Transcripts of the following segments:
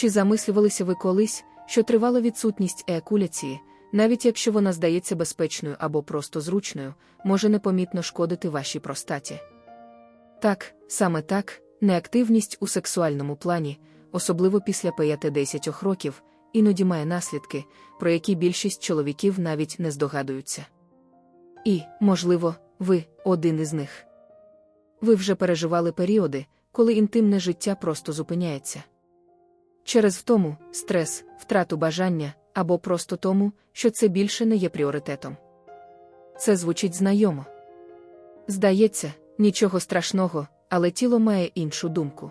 Чи замислювалися ви колись, що тривала відсутність еякуляції, навіть якщо вона здається безпечною або просто зручною, може непомітно шкодити вашій простаті? Так, саме так, неактивність у сексуальному плані, особливо після 5-10 років, іноді має наслідки, про які більшість чоловіків навіть не здогадуються. І, можливо, ви один із них. Ви вже переживали періоди, коли інтимне життя просто зупиняється. Через втому, стрес, втрату бажання або просто тому, що це більше не є пріоритетом. Це звучить знайомо. Здається, нічого страшного, але тіло має іншу думку.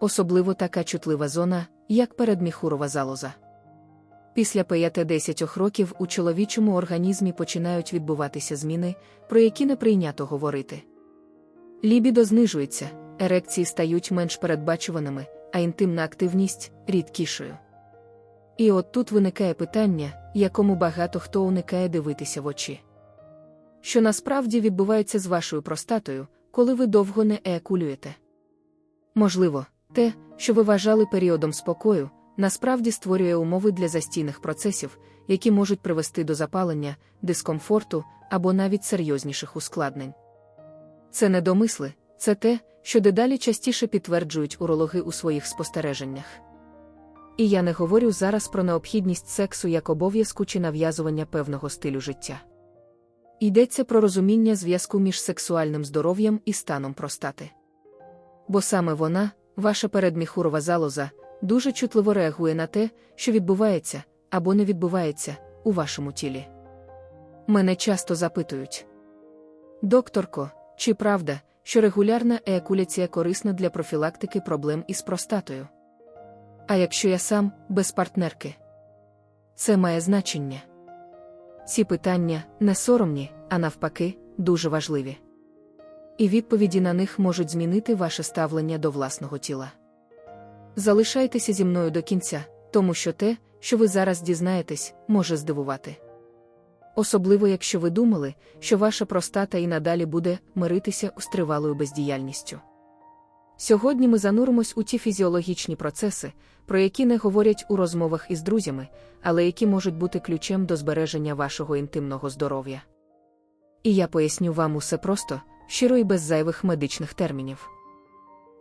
Особливо така чутлива зона, як передміхурова залоза. Після 5-10 років у чоловічому організмі починають відбуватися зміни, про які не прийнято говорити. Лібідо знижується, ерекції стають менш передбачуваними, а інтимна активність рідкішою. І от тут виникає питання, якому багато хто уникає дивитися в очі. Що насправді відбувається з вашою простатою, коли ви довго не еякулюєте? Можливо, те, що ви вважали періодом спокою, насправді створює умови для застійних процесів, які можуть привести до запалення, дискомфорту або навіть серйозніших ускладнень. Це не домисли, це те, що дедалі частіше підтверджують урологи у своїх спостереженнях. І я не говорю зараз про необхідність сексу як обов'язку чи нав'язування певного стилю життя. Йдеться про розуміння зв'язку між сексуальним здоров'ям і станом простати. Бо саме вона, ваша передміхурова залоза, дуже чутливо реагує на те, що відбувається або не відбувається у вашому тілі. Мене часто запитують: Докторко, чи правда, що регулярна еякуляція корисна для профілактики проблем із простатою? А якщо я сам без партнерки? Це має значення. Ці питання не соромні, а навпаки, дуже важливі. І відповіді на них можуть змінити ваше ставлення до власного тіла. Залишайтеся зі мною до кінця, тому що те, що ви зараз дізнаєтесь, може здивувати. Особливо, якщо ви думали, що ваша простата і надалі буде миритися з тривалою бездіяльністю. Сьогодні ми зануримось у ті фізіологічні процеси, про які не говорять у розмовах із друзями, але які можуть бути ключем до збереження вашого інтимного здоров'я. І я поясню вам усе просто, щиро і без зайвих медичних термінів.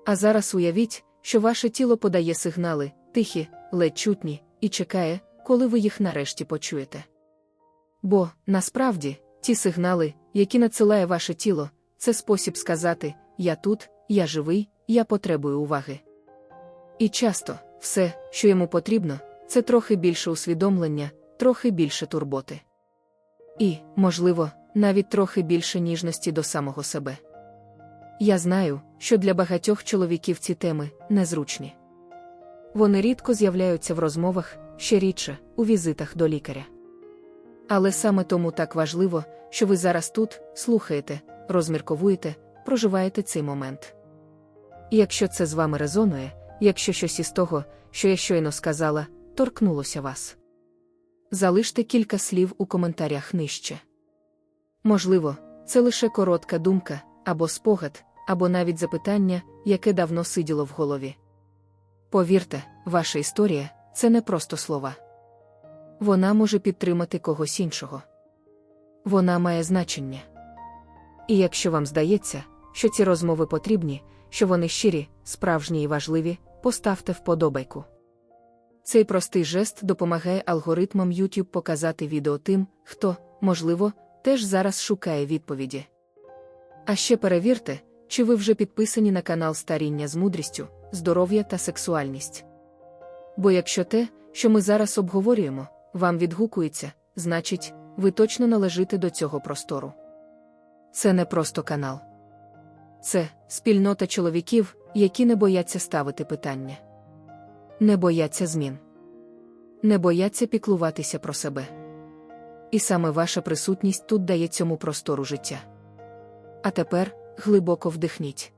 А зараз уявіть, що ваше тіло подає сигнали, тихі, ледь чутні, і чекає, коли ви їх нарешті почуєте. Бо, насправді, ті сигнали, які надсилає ваше тіло, це спосіб сказати: Я тут, я живий, я потребую уваги. І часто все, що йому потрібно, це трохи більше усвідомлення, трохи більше турботи. І, можливо, навіть трохи більше ніжності до самого себе. Я знаю, що для багатьох чоловіків ці теми незручні. Вони рідко з'являються в розмовах, ще рідше, у візитах до лікаря. Але саме тому так важливо, що ви зараз тут слухаєте, розмірковуєте, проживаєте цей момент. І якщо це з вами резонує, якщо щось із того, що я щойно сказала, торкнулося вас. Залиште кілька слів у коментарях нижче. Можливо, це лише коротка думка, або спогад, або навіть запитання, яке давно сиділо в голові. Повірте, ваша історія це не просто слова. Вона може підтримати когось іншого. Вона має значення. І якщо вам здається, що ці розмови потрібні, що вони щирі, справжні і важливі, поставте вподобайку. Цей простий жест допомагає алгоритмам YouTube показати відео тим, хто, можливо, теж зараз шукає відповіді. А ще перевірте, чи ви вже підписані на канал Старіння з мудрістю, здоров'я та сексуальність. Бо якщо те, що ми зараз обговорюємо, вам відгукується, значить, ви точно належите до цього простору. Це не просто канал. Це спільнота чоловіків, які не бояться ставити питання, не бояться змін, не бояться піклуватися про себе. І саме ваша присутність тут дає цьому простору життя. А тепер глибоко вдихніть.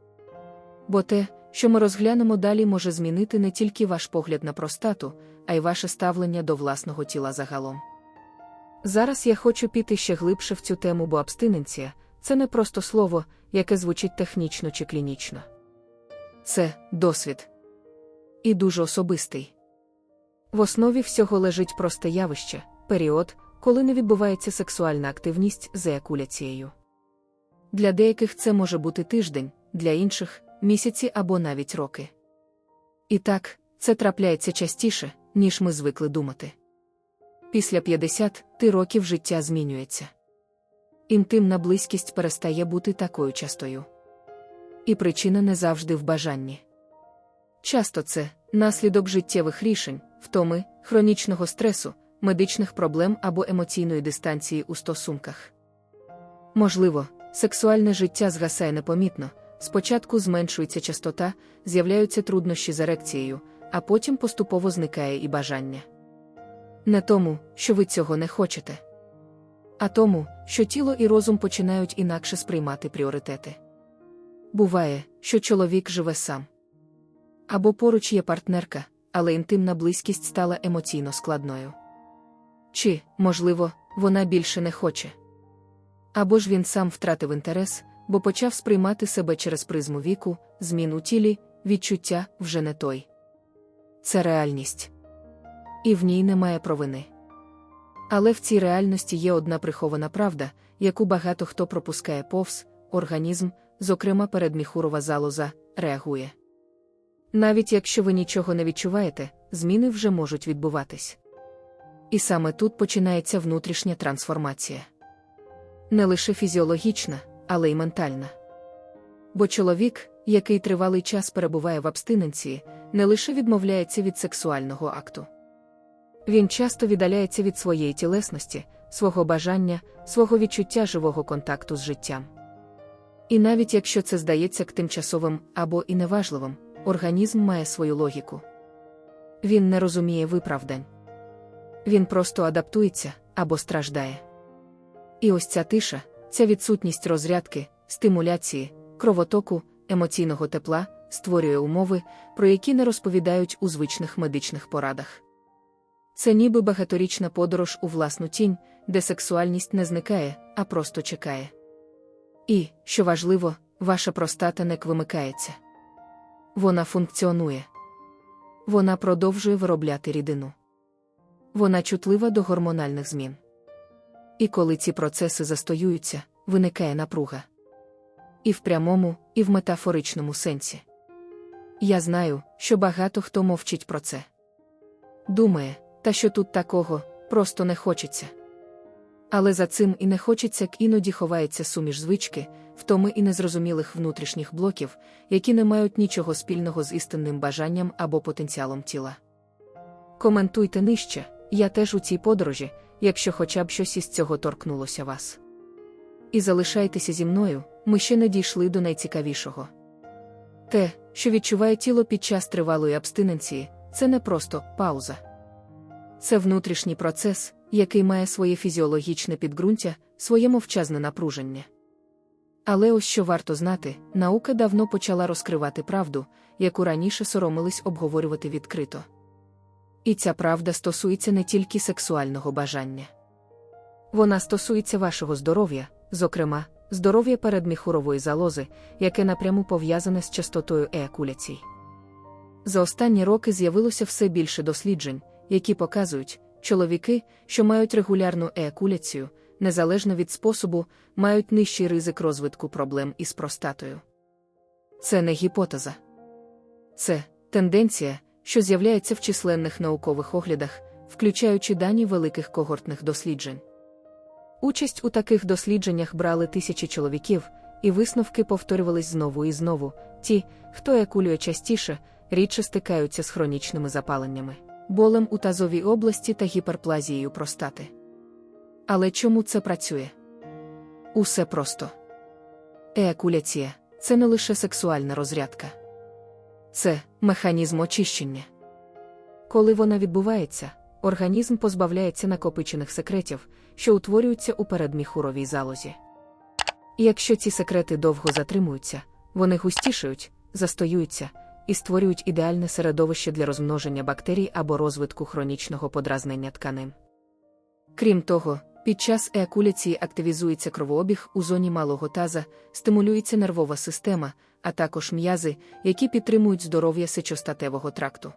Бо те, що ми розглянемо далі, може змінити не тільки ваш погляд на простату, а й ваше ставлення до власного тіла загалом. Зараз я хочу піти ще глибше в цю тему, бо абстиненція це не просто слово, яке звучить технічно чи клінічно. Це досвід. І дуже особистий. В основі всього лежить просте явище період, коли не відбувається сексуальна активність з еякуляцією. Для деяких це може бути тиждень, для інших місяці або навіть роки. І так, це трапляється частіше, ніж ми звикли думати. Після 50 ти років життя змінюється. Інтимна близькість перестає бути такою частою. І причина не завжди в бажанні. Часто це наслідок життєвих рішень, втоми, хронічного стресу, медичних проблем або емоційної дистанції у стосунках. Можливо, сексуальне життя згасає непомітно, спочатку зменшується частота, з'являються труднощі з ерекцією, а потім поступово зникає і бажання. Не тому, що ви цього не хочете, а тому, що тіло і розум починають інакше сприймати пріоритети. Буває, що чоловік живе сам. Або поруч є партнерка, але інтимна близькість стала емоційно складною. Чи, можливо, вона більше не хоче. Або ж він сам втратив інтерес, бо почав сприймати себе через призму віку, змін у тілі, відчуття вже не той. Це реальність. І в ній немає провини. Але в цій реальності є одна прихована правда, яку багато хто пропускає повз, організм, зокрема передміхурова залоза, реагує. Навіть якщо ви нічого не відчуваєте, зміни вже можуть відбуватись. І саме тут починається внутрішня трансформація. Не лише фізіологічна, але й ментальна. Бо чоловік, який тривалий час перебуває в абстиненції, не лише відмовляється від сексуального акту. Він часто віддаляється від своєї тілесності, свого бажання, свого відчуття живого контакту з життям. І навіть якщо це здається к тимчасовим або і неважливим, організм має свою логіку. Він не розуміє виправдань. Він просто адаптується або страждає. І ось ця тиша, ця відсутність розрядки, стимуляції, кровотоку, емоційного тепла створює умови, про які не розповідають у звичних медичних порадах. Це ніби багаторічна подорож у власну тінь, де сексуальність не зникає, а просто чекає. І, що важливо, ваша простата не вимикається. Вона функціонує. Вона продовжує виробляти рідину. Вона чутлива до гормональних змін. І коли ці процеси застоюються, виникає напруга. І в прямому, і в метафоричному сенсі. Я знаю, що багато хто мовчить про це. Думає, та що тут такого, просто не хочеться. Але за цим і не хочеться к іноді ховається суміш звички, втоми і незрозумілих внутрішніх блоків, які не мають нічого спільного з істинним бажанням або потенціалом тіла. Коментуйте нижче, я теж у цій подорожі, якщо хоча б щось із цього торкнулося вас. І залишайтеся зі мною, ми ще не дійшли до найцікавішого. Те, що відчуває тіло під час тривалої абстиненції, це не просто пауза. Це внутрішній процес, який має своє фізіологічне підґрунтя, своє мовчазне напруження. Але ось що варто знати, наука давно почала розкривати правду, яку раніше соромились обговорювати відкрито. І ця правда стосується не тільки сексуального бажання. Вона стосується вашого здоров'я, зокрема, здоров'я передміхурової залози, яке напряму пов'язане з частотою еякуляцій. За останні роки з'явилося все більше досліджень, які показують, чоловіки, що мають регулярну еякуляцію, незалежно від способу, мають нижчий ризик розвитку проблем із простатою. Це не гіпотеза. Це тенденція, що з'являється в численних наукових оглядах, включаючи дані великих когортних досліджень. Участь у таких дослідженнях брали тисячі чоловіків, і висновки повторювались знову і знову. Ті, хто екулює частіше, рідше стикаються з хронічними запаленнями, болем у тазовій області та гіперплазією простати. Але чому це працює? Усе просто. Еакуляція це не лише сексуальна розрядка. Це механізм очищення. Коли вона відбувається, організм позбавляється накопичених секретів, що утворюються у передміхуровій залозі. Якщо ці секрети довго затримуються, вони густішають, застоюються і створюють ідеальне середовище для розмноження бактерій або розвитку хронічного подразнення тканин. Крім того, під час еакуляції активізується кровообіг у зоні малого таза, стимулюється нервова система, а також м'язи, які підтримують здоров'я сечостатевого тракту.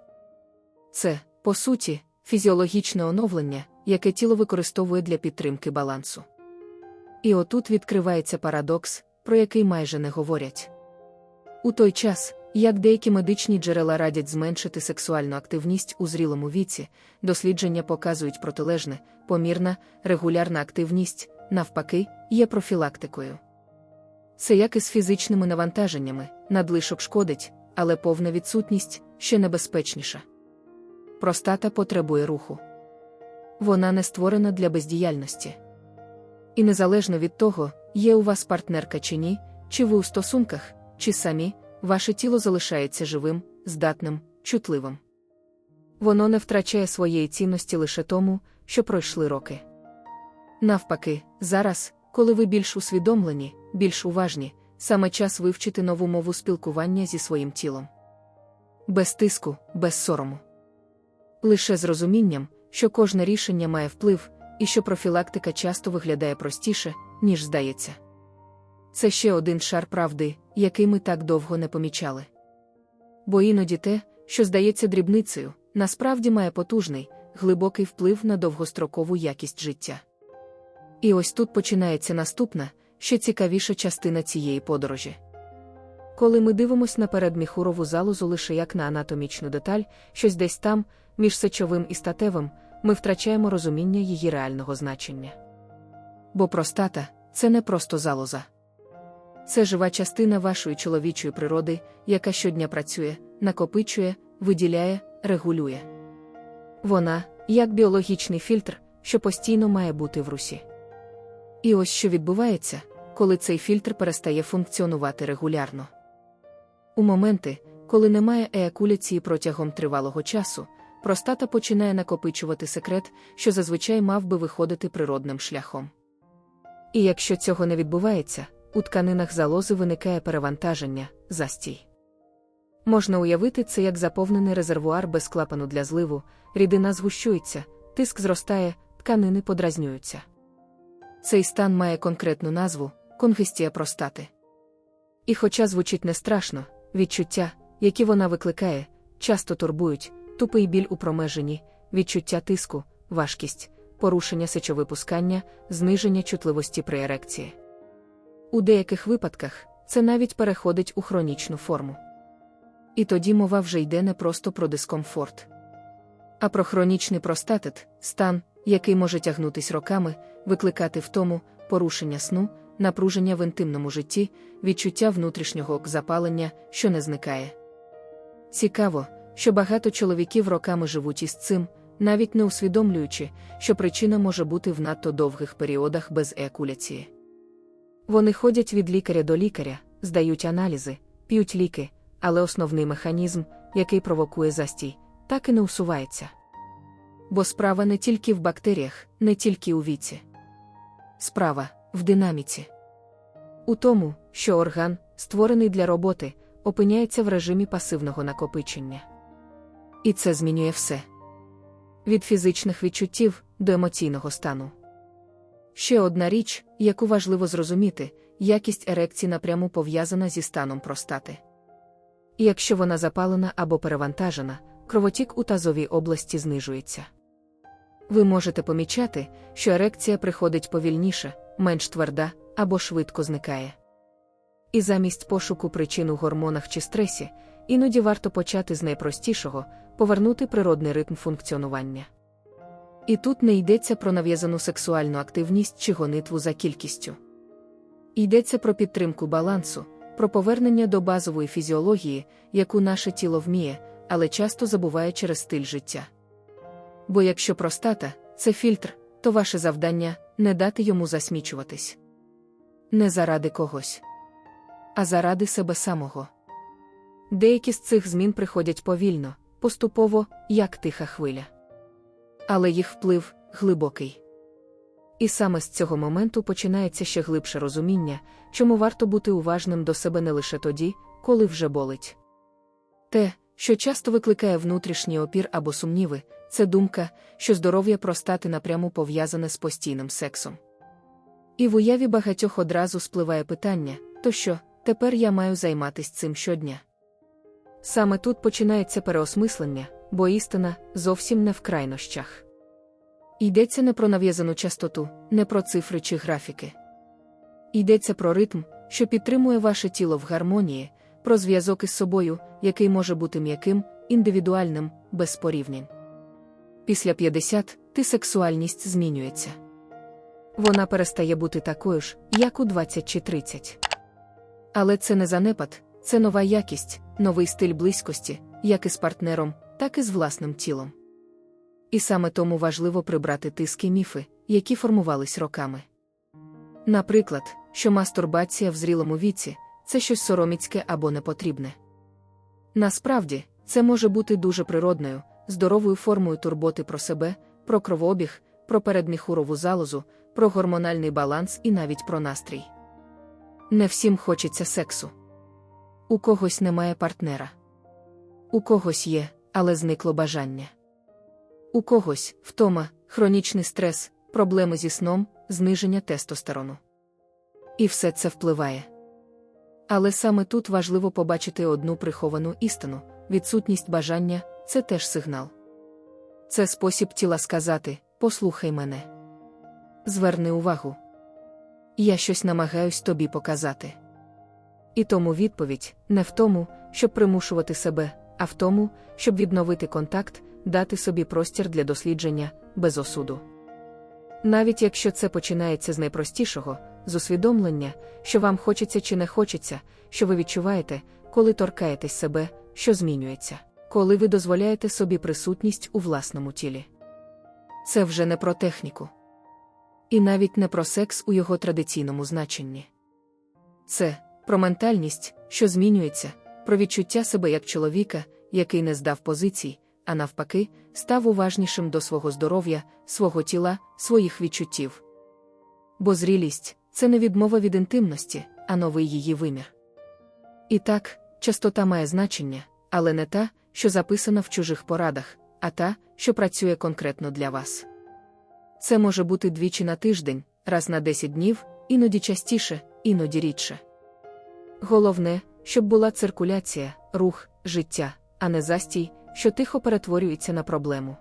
Це, по суті, фізіологічне оновлення, яке тіло використовує для підтримки балансу. І отут відкривається парадокс, про який майже не говорять. У той час, як деякі медичні джерела радять зменшити сексуальну активність у зрілому віці, дослідження показують протилежне, помірна, регулярна активність, навпаки, є профілактикою. Це як і з фізичними навантаженнями, надлишок шкодить, але повна відсутність ще небезпечніша. Простата потребує руху. Вона не створена для бездіяльності. І незалежно від того, є у вас партнерка чи ні, чи ви у стосунках, чи самі, ваше тіло залишається живим, здатним, чутливим. Воно не втрачає своєї цінності лише тому, що пройшли роки. Навпаки, зараз, коли ви більш усвідомлені, більш уважні, саме час вивчити нову мову спілкування зі своїм тілом. Без тиску, без сорому. Лише з розумінням, що кожне рішення має вплив, і що профілактика часто виглядає простіше, ніж здається. Це ще один шар правди, який ми так довго не помічали. Бо іноді те, що здається дрібницею, насправді має потужний, глибокий вплив на довгострокову якість життя. І ось тут починається наступна, ще цікавіша частина цієї подорожі. Коли ми дивимося на передміхурову залозу лише як на анатомічну деталь, щось десь там, між сечовим і статевим, ми втрачаємо розуміння її реального значення. Бо простата це не просто залоза. Це жива частина вашої чоловічої природи, яка щодня працює, накопичує, виділяє, регулює. Вона, як біологічний фільтр, що постійно має бути в русі. І ось що відбувається, коли цей фільтр перестає функціонувати регулярно. У моменти, коли немає еякуляції протягом тривалого часу, простата починає накопичувати секрет, що зазвичай мав би виходити природним шляхом. І якщо цього не відбувається, у тканинах залози виникає перевантаження, застій. Можна уявити це як заповнений резервуар без клапану для зливу, рідина згущується, тиск зростає, тканини подразнюються. Цей стан має конкретну назву конгестія простати. І, хоча звучить не страшно, відчуття, які вона викликає, часто турбують, тупий біль у промеженні, відчуття тиску, важкість, порушення сечовипускання, зниження чутливості при ерекції. У деяких випадках це навіть переходить у хронічну форму. І тоді мова вже йде не просто про дискомфорт, а про хронічний простатит, стан, який може тягнутись роками, викликати втому, порушення сну, напруження в інтимному житті, відчуття внутрішнього запалення, що не зникає. Цікаво, що багато чоловіків роками живуть із цим, навіть не усвідомлюючи, що причина може бути в надто довгих періодах без еякуляції. Вони ходять від лікаря до лікаря, здають аналізи, п'ють ліки, але основний механізм, який провокує застій, так і не усувається. Бо справа не тільки в бактеріях, не тільки у віці. Справа в динаміці. У тому, що орган, створений для роботи, опиняється в режимі пасивного накопичення. І це змінює все від фізичних відчуттів до емоційного стану. Ще одна річ, яку важливо зрозуміти, якість ерекції напряму пов'язана зі станом простати. Якщо вона запалена або перевантажена, кровотік у тазовій області знижується. Ви можете помічати, що ерекція приходить повільніше, менш тверда або швидко зникає. І замість пошуку причин у гормонах чи стресі, іноді варто почати з найпростішого повернути природний ритм функціонування. І тут не йдеться про нав'язану сексуальну активність чи гонитву за кількістю. Йдеться про підтримку балансу, про повернення до базової фізіології, яку наше тіло вміє, але часто забуває через стиль життя. Бо якщо простата це фільтр, то ваше завдання не дати йому засмічуватись. Не заради когось, а заради себе самого. Деякі з цих змін приходять повільно, поступово, як тиха хвиля. Але їх вплив глибокий. І саме з цього моменту починається ще глибше розуміння, чому варто бути уважним до себе не лише тоді, коли вже болить. Те, що часто викликає внутрішній опір або сумніви, це думка, що здоров'я простати напряму пов'язане з постійним сексом. І в уяві багатьох одразу спливає питання: то що, тепер я маю займатися цим щодня. Саме тут починається переосмислення, бо істина зовсім не в крайнощах. Йдеться не про нав'язану частоту, не про цифри чи графіки. Йдеться про ритм, що підтримує ваше тіло в гармонії, про зв'язок із собою, який може бути м'яким, індивідуальним, без порівнянь. Після 50 ти сексуальність змінюється. Вона перестає бути такою ж, як у 20 чи 30. Але це не занепад, це нова якість, новий стиль близькості, як із партнером, так і з власним тілом. І саме тому важливо прибрати тиски міфи, які формувались роками. Наприклад, що мастурбація в зрілому віці це щось сороміцьке або непотрібне. Насправді, це може бути дуже природною, здоровою формою турботи про себе, про кровообіг, про передміхурову залозу, про гормональний баланс і навіть про настрій. Не всім хочеться сексу. У когось немає партнера. У когось є, але зникло бажання. У когось втома, хронічний стрес, проблеми зі сном, зниження тестостерону. І все це впливає. Але саме тут важливо побачити одну приховану істину відсутність бажання це теж сигнал. Це спосіб тіла сказати послухай мене. Зверни увагу. Я щось намагаюсь тобі показати. І тому відповідь не в тому, щоб примушувати себе, а в тому, щоб відновити контакт, дати собі простір для дослідження без осуду. Навіть якщо це починається з найпростішого, з усвідомлення, що вам хочеться чи не хочеться, що ви відчуваєте, коли торкаєтесь себе, що змінюється, коли ви дозволяєте собі присутність у власному тілі. Це вже не про техніку. І навіть не про секс у його традиційному значенні. Це про ментальність, що змінюється, про відчуття себе як чоловіка, який не здав позицій, а навпаки, став уважнішим до свого здоров'я, свого тіла, своїх відчуттів. Бо зрілість це не відмова від інтимності, а новий її вимір. І так, частота має значення, але не та, що записана в чужих порадах, а та, що працює конкретно для вас. Це може бути двічі на тиждень, раз на 10 днів, іноді частіше, іноді рідше. Головне, щоб була циркуляція, рух, життя, а не застій, що тихо перетворюється на проблему.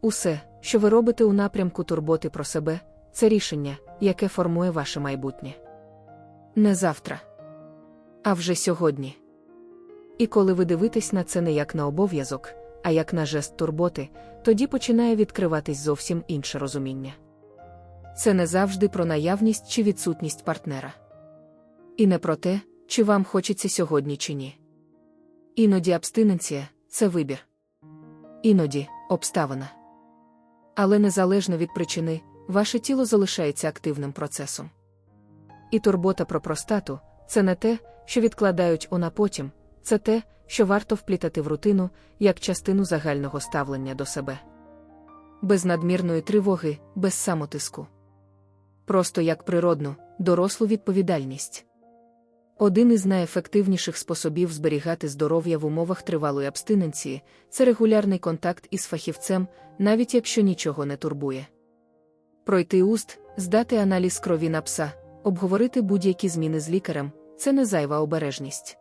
Усе, що ви робите у напрямку турботи про себе, це рішення, яке формує ваше майбутнє. Не завтра, а вже сьогодні. І коли ви дивитесь на це не як на обов'язок, а як на жест турботи, тоді починає відкриватись зовсім інше розуміння. Це не завжди про наявність чи відсутність партнера. І не про те, чи вам хочеться сьогодні чи ні. Іноді абстиненція це вибір. Іноді обставина. Але незалежно від причини, ваше тіло залишається активним процесом. І турбота про простату це не те, що відкладають она потім, це те, що варто вплітати в рутину як частину загального ставлення до себе. Без надмірної тривоги, без самотиску. Просто як природну, дорослу відповідальність. Один із найефективніших способів зберігати здоров'я в умовах тривалої абстиненції це регулярний контакт із фахівцем, навіть якщо нічого не турбує. Пройти уст, здати аналіз крові на пса, обговорити будь-які зміни з лікарем це не зайва обережність.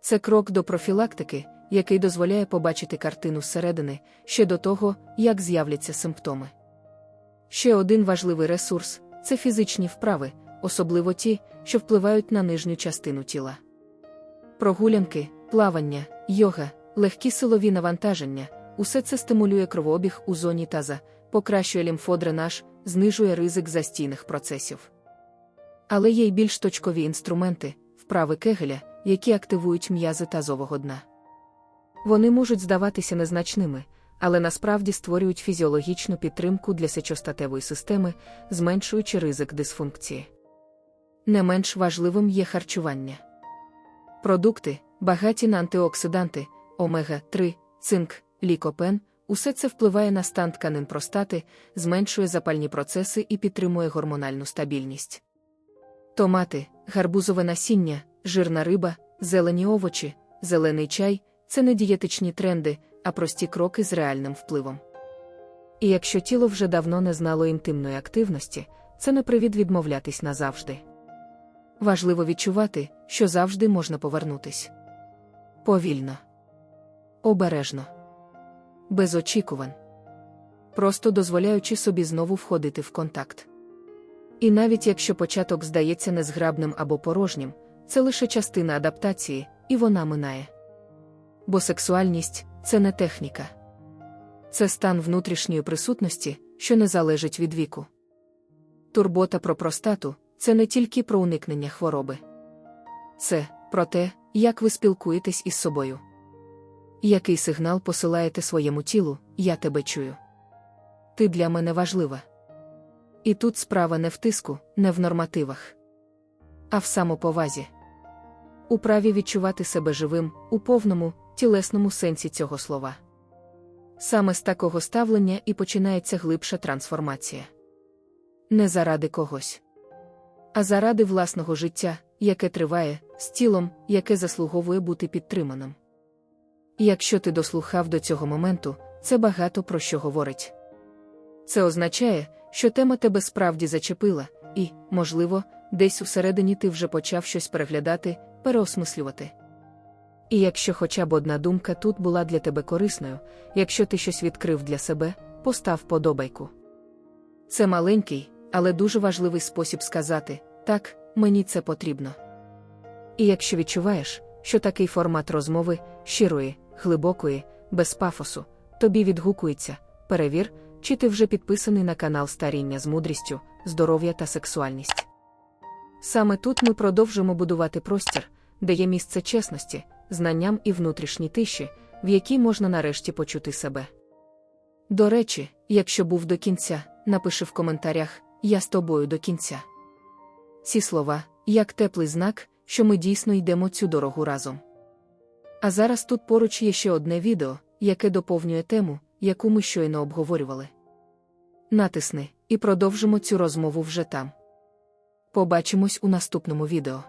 Це крок до профілактики, який дозволяє побачити картину зсередини ще до того, як з'являться симптоми. Ще один важливий ресурс це фізичні вправи, особливо ті, що впливають на нижню частину тіла. Прогулянки, плавання, йога, легкі силові навантаження усе це стимулює кровообіг у зоні таза, покращує лімфодренаж, знижує ризик застійних процесів. Але є й більш точкові інструменти, вправи кегеля, які активують м'язи тазового дна. Вони можуть здаватися незначними, але насправді створюють фізіологічну підтримку для сечостатевої системи, зменшуючи ризик дисфункції. Не менш важливим є харчування. Продукти, багаті на антиоксиданти, омега 3, цинк, лікопен, усе це впливає на стан тканин простати, зменшує запальні процеси і підтримує гормональну стабільність. Томати, гарбузове насіння, жирна риба, зелені овочі, зелений чай це не дієтичні тренди, а прості кроки з реальним впливом. І якщо тіло вже давно не знало інтимної активності, це не привід відмовлятись назавжди. Важливо відчувати, що завжди можна повернутись. Повільно, обережно, без очікувань. Просто дозволяючи собі знову входити в контакт. І навіть якщо початок здається незграбним або порожнім, це лише частина адаптації, і вона минає. Бо сексуальність це не техніка. Це стан внутрішньої присутності, що не залежить від віку. Турбота про простату це не тільки про уникнення хвороби. Це про те, як ви спілкуєтесь із собою. Який сигнал посилаєте своєму тілу, я тебе чую. Ти для мене важлива. І тут справа не в тиску, не в нормативах, а в самоповазі. У праві відчувати себе живим у повному, тілесному сенсі цього слова. Саме з такого ставлення і починається глибша трансформація. Не заради когось, а заради власного життя, яке триває, з тілом, яке заслуговує бути підтриманим. Якщо ти дослухав до цього моменту, це багато про що говорить. Це означає, що тема тебе справді зачепила, і, можливо, десь усередині ти вже почав щось переглядати, переосмислювати. І якщо хоча б одна думка тут була для тебе корисною, якщо ти щось відкрив для себе, постав подобайку. Це маленький, але дуже важливий спосіб сказати так, мені це потрібно. І якщо відчуваєш, що такий формат розмови щирої, глибокої, без пафосу, тобі відгукується, перевір, чи ти вже підписаний на канал Старіння з мудрістю, здоров'я та сексуальність. Саме тут ми продовжимо будувати простір, де є місце чесності, знанням і внутрішній тиші, в якій можна нарешті почути себе. До речі, якщо був до кінця, напиши в коментарях Я з тобою до кінця. Ці слова, як теплий знак, що ми дійсно йдемо цю дорогу разом. А зараз тут поруч є ще одне відео, яке доповнює тему, яку ми щойно обговорювали. Натисни і продовжимо цю розмову вже там. Побачимось у наступному відео.